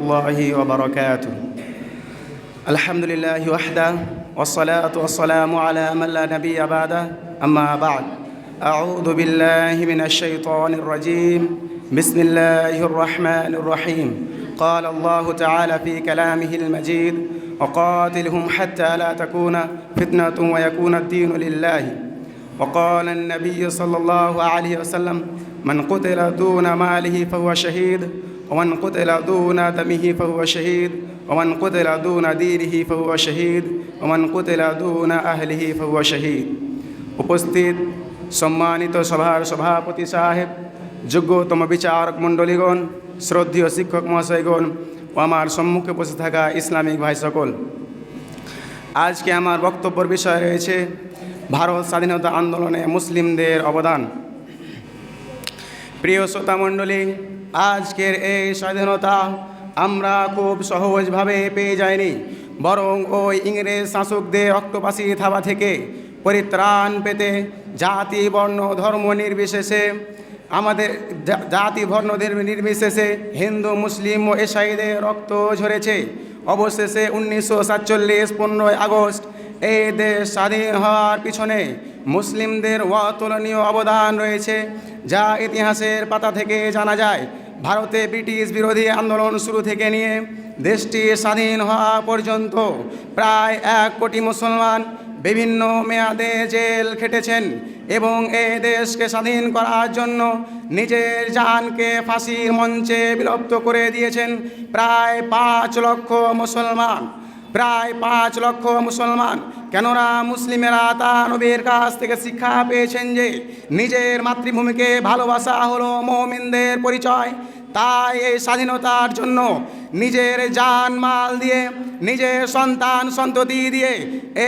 الله وبركاته. الحمد لله وحده والصلاة والسلام على من لا نبي بعده. أما بعد أعوذ بالله من الشيطان الرجيم. بسم الله الرحمن الرحيم. قال الله تعالى في كلامه المجيد وقاتلهم حتى لا تكون فتنة ويكون الدين لله. وقال النبي صلى الله عليه وسلم من قتل دون ماله فهو شهيد ومن قتل دون دمه فهو شهيد ومن قتل دون دينه فهو شهيد ومن قتل دون أهله فهو شهيد উপস্থিত সম্মানিত সভার সভাপতি সাহেব যোগ্যতম বিচারক মণ্ডলীগণ শ্রদ্ধীয় শিক্ষক মহাশয়গণ ও আমার সম্মুখে বসে থাকা ইসলামিক ভাই সকল আজকে আমার বক্তব্যের বিষয় রয়েছে ভারত স্বাধীনতা আন্দোলনে মুসলিমদের অবদান প্রিয় শ্রোতা মণ্ডলী আজকের এই স্বাধীনতা আমরা খুব সহজভাবে পেয়ে যাইনি। বরং ওই ইংরেজ শাসকদের অক্টোপাসি থাবা থেকে পরিত্রাণ পেতে জাতি, বর্ণ, ধর্ম নির্বিশেষে আমাদের জাতি বর্ণদের নির্বিশেষে হিন্দু, মুসলিম ও এসাইদের রক্ত ঝরেছে। অবশেষে উনিশশো সাতচল্লিশ পনেরোই আগস্ট এই দেশ স্বাধীন হওয়ার পিছনে মুসলিমদের অতুলনীয় অবদান রয়েছে, যা ইতিহাসের পাতা থেকে জানা যায়। ভারতে ব্রিটিশ বিরোধী আন্দোলন শুরু থেকে নিয়ে দেশটি স্বাধীন হওয়া পর্যন্ত প্রায় এক কোটি মুসলমান বিভিন্ন মেয়াদে জেল খেটেছেন এবং এ দেশকে স্বাধীন করার জন্য নিজের জানকে ফাঁসির মঞ্চে বিলুপ্ত করে দিয়েছেন প্রায় পাঁচ লক্ষ মুসলমান। প্রায় পাঁচ লক্ষ মুসলমান। কেননা মুসলিমেরা তা নবীর কাছ থেকে শিক্ষা পেয়েছেন যে, নিজের মাতৃভূমিকে ভালোবাসা হলো মৌমিনদের পরিচয়। তাই এই স্বাধীনতার জন্য নিজের জান মাল দিয়ে, নিজের সন্তান সন্ততি দিয়ে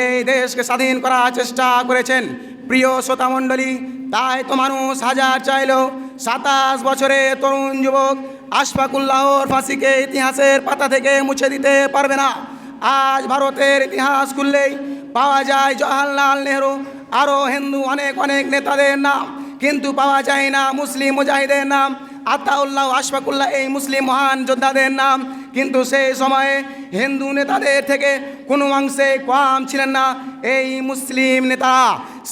এই দেশকে স্বাধীন করার চেষ্টা করেছেন। প্রিয় শ্রোতামণ্ডলী, তাই তো মানুষ হাজার চাইলেও সাতাশ বছরে তরুণ যুবক আশফাকুল্লাহর ফাঁসিকে ইতিহাসের পাতা থেকে মুছে দিতে পারবে না। আজ ভারতের ইতিহাস খুললেই পাওয়া যায় জওয়াহরলাল নেহরু। আরও হিন্দু অনেক অনেক নেতাদের নাম। কিন্তু পাওয়া যায় না মুসলিম মুজাহিদের নাম। আতাউল্লাহ আশফাকুল্লাহ এই মুসলিম মহান যোদ্ধাদের নাম। কিন্তু সেই সময়ে হিন্দু নেতাদের থেকে কোনো অংশে কম ছিলেন না এই মুসলিম নেতা।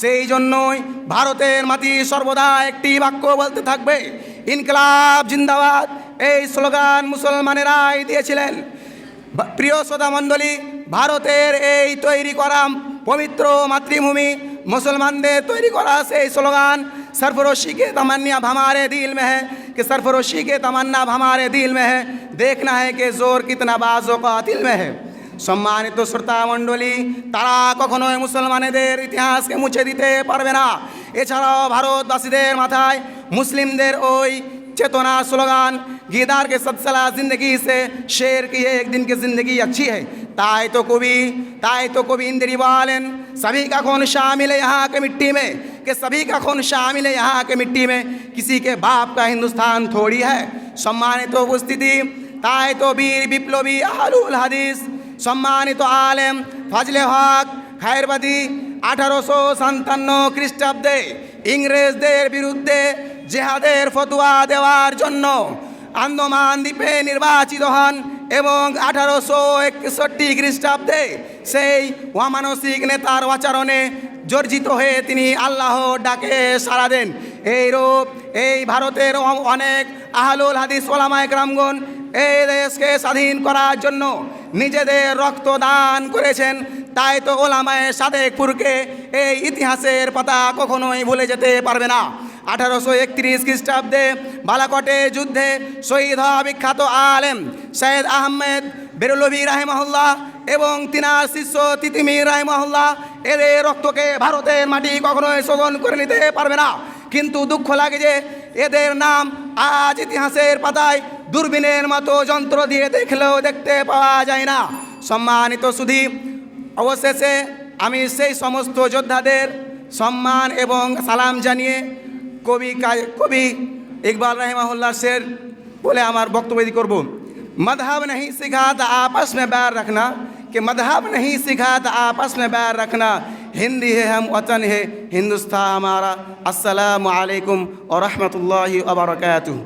সেই জন্যই ভারতের মাটি সর্বদা একটি বাক্য বলতে থাকবে, ইনকলাব জিন্দাবাদ। এই স্লোগান মুসলমানেরাই দিয়েছিলেন। প্রিয় শ্রোতা মণ্ডলী ভারতের এই তৈরি করা পবিত্র মাতৃভূমি মুসলমানদের তৈরি করা সেই স্লোগান सरफरोशी के तमन्ना अब हमारे दिल में है कि सरफरोशी के तमन्ना अब हमारे दिल में है देखना है कि जोर कितना बाजों का दिल में है সম্মানিত শ্রোতা মণ্ডলী তারা কখনোই মুসলমানেদের ইতিহাসকে মুছে দিতে পারবে না এছাড়াও ভারতবাসীদের মাথায় মুসলিমদের ওই चेतना स्लोगान गीदार के सदसला जिंदगी से शेर की एक दिन की जिंदगी अच्छी है ताई तो कवि ताई तो कवि इंद्री वालन सभी का खून शामिल है यहाँ के मिट्टी में कि सभी का खून शामिल है यहाँ के मिट्टी में किसी के बाप का हिंदुस्तान थोड़ी है सम्मानित उपस्थिति তাই তো বীর বিপ্লবী আহলুল হাদিস সম্মানিত আলেম ফজলে হক খায়েরবাদী আঠারোশো সাতান্ন খ্রিস্টাব্দে ইংরেজদের বিরুদ্ধে জেহাদের ফতুয়া দেওয়ার জন্য আন্দামান দ্বীপে নির্বাচিত হন এবং আঠারোশো একষট্টি খ্রিস্টাব্দে সেই অমানসিক নেতার আচরণে জর্জিত হয়ে তিনি আল্লাহর ডাকে সাড়া দেন। এই রূপ এই ভারতের অনেক আহলুল হাদিস ওলামা একরামগণ এই দেশকে স্বাধীন করার জন্য নিজেদের রক্ত দান করেছেন। তাই তো ওলামায় সাদেকপুরকে এই ইতিহাসের পাতা কখনোই ভুলে যেতে পারবে না। আঠারোশো একত্রিশ খ্রিস্টাব্দে বালাকটে যুদ্ধে শহীদ হওয়া বিখ্যাত আলেম সৈয়দ আহমেদ বেরুলবী রাহেমাহুল্লাহ এবং তিনার শিষ্য তিতিমির রাহেমাহুল্লাহ, এদের রক্তকে ভারতের মাটি কখনোই শোধন করে নিতে পারবে না। কিন্তু দুঃখ লাগে যে এদের নাম আজ ইতিহাসের পাতায় দূরবীনের মতো যন্ত্র দিয়ে দেখলেও দেখতে পাওয়া যায় না। সম্মানিত সুধী, অবশেষে আমি সেই সমস্ত যোদ্ধাদের সম্মান এবং সালাম জানিয়ে কবি কা- কবি ইকবাল রহমাহুল্লাহ শের বলে আমার বক্তব্য করব मजहब नहीं सिखाता आपस में बैर रखना कि मजहब नहीं सिखाता आपस में बैर रखना हिंदी है हम वतन है हिंदुस्तान हमारा अस्सलाम वालेकुम और रहमतुल्लाहि व बरकातुहू